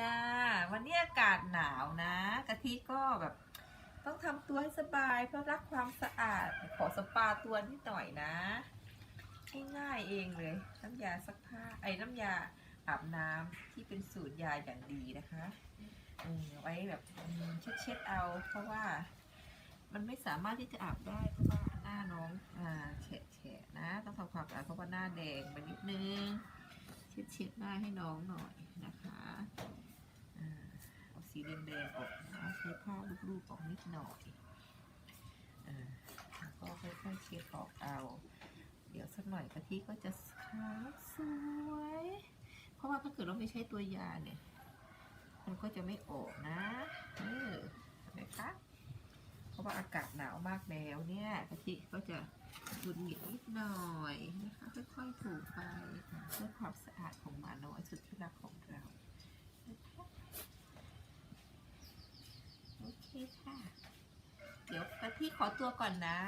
จ้า วันนี้อากาศหนาวนะกะทิก็แบบ ต้องทำตัวให้สบายเพราะรักความสะอาด ขอสปาตัวนิดหน่อยนะง่ายๆเองเลย น้ำยาซักผ้าไอ้น้ำยาอาบน้ำที่เป็นสูตรยาอย่างดีนะคะอืมไว้แบบอืมเช็ดๆเอา เพราะว่า มันไม่สามารถที่จะอาบได้เพราะว่าหน้าน้องอ่าแฉะๆนะ ต้องทำความสะอาดเพราะว่าหน้าแดงไปนิดนึงเช็ดเช็ดๆหน้าให้น้องหน่อยนะ สีแดงๆออกนะใช้ผ้าลูบๆออกนิดหน่อยอ่าแล้วก็ค่อยๆเช็ดออกเอา เดี๋ยวสักหน่อยกะทิก็จะขาวสวย เพราะว่าถ้าเกิดเราไม่ใช้ตัวยาเนี่ย มันก็จะไม่ออกนะเออนไหมคะเพราะว่าอากาศหนาวมากแล้วเนี่ยกะทิก็จะหงุดหงิดนิดหน่อยนะคะค่อยๆถูไปเพื่อความสะอาดของหมาน้อยสุดที่รักของเรานะคะโอ เคค่ะ เดี๋ยวกะทิขอตัวก่อนนะ